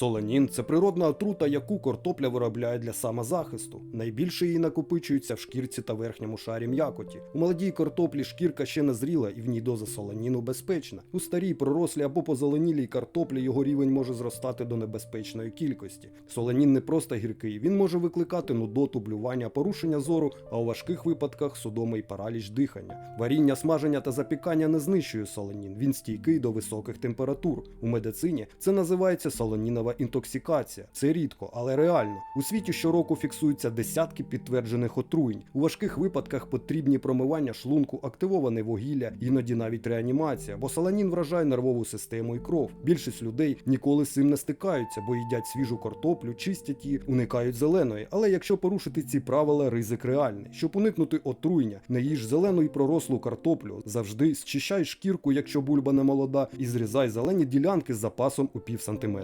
Солонін це природна отрута, яку картопля виробляє для самозахисту. Найбільше її накопичується в шкірці та верхньому шарі м'якоті. У молодій картоплі шкірка ще не зріла і в ній доза солоніну безпечна. У старій, пророслій або позеленілій картоплі його рівень може зростати до небезпечної кількості. Солонін не просто гіркий, він може викликати нудоту, блювання, порушення зору, а у важких випадках судоми і параліч дихання. Варіння, смаження та запікання не знищує солонін, він стійкий до високих температур. У медицині це називається солонінова інтоксикація. Це рідко, але реально. У світі щороку фіксуються десятки підтверджених отруєнь. У важких випадках потрібні промивання шлунку, активоване вугілля, іноді навіть реанімація, бо солонін вражає нервову систему і кров. Більшість людей ніколи з цим не стикаються, бо їдять свіжу картоплю, чистять її, уникають зеленої. Але якщо порушити ці правила, ризик реальний. Щоб уникнути отруєння, не їж зелену і пророслу картоплю. Завжди зчищай шкірку, якщо бульба не молода, і зрізай зелені ділянки з запасом у пів сантиметра.